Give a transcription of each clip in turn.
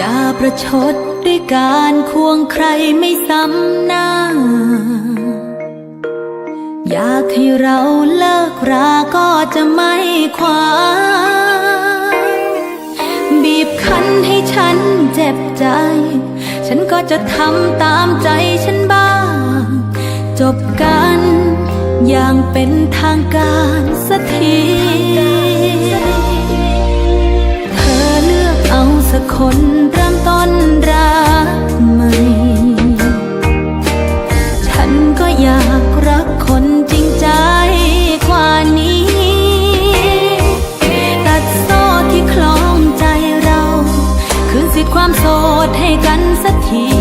อย่าประชดด้วยการควงใครไม่ซ้ำหน้า อยากให้เราเลิกราก็จะไม่ขวาบีบคั้นให้ฉันเจ็บใจ ฉันก็จะทำตามใจฉันบ้าง จบกันอย่างเป็นทางการสักที กันสักที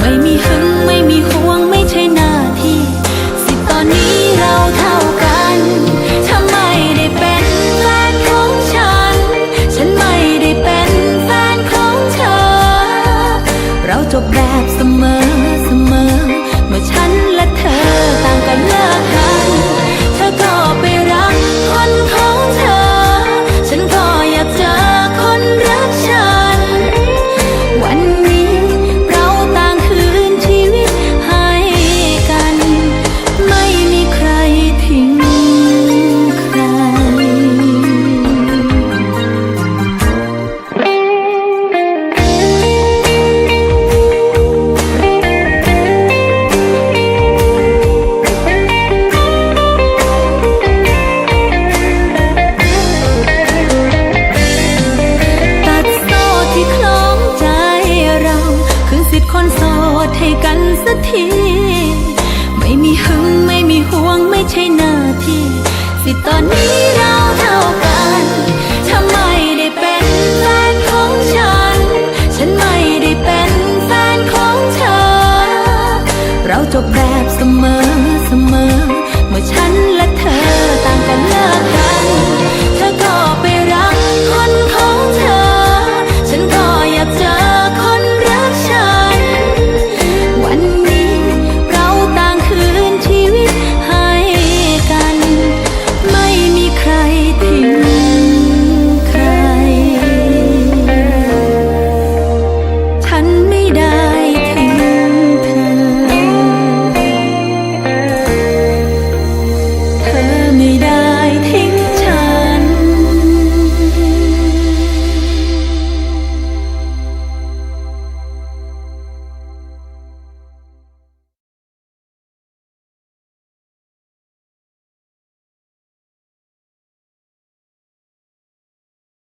ไม่มีหึงไม่มีห่วงไม่ใช่หน้าที่ สิตอนนี้เราเท่ากันถ้าไม่ได้เป็นแฟนของฉัน ฉันไม่ได้เป็นแฟนของเธอ เราจบแบบเสมอเสมอ ใช่หน้าที่ สิตอนนี้เราเท่ากันทำไมได้เป็นแฟนของฉัน ฉันไม่ได้เป็นแฟนของเธอ เราจบแบบเสมอเสมอ เมื่อฉันและเธอต่างกันเลิกกัน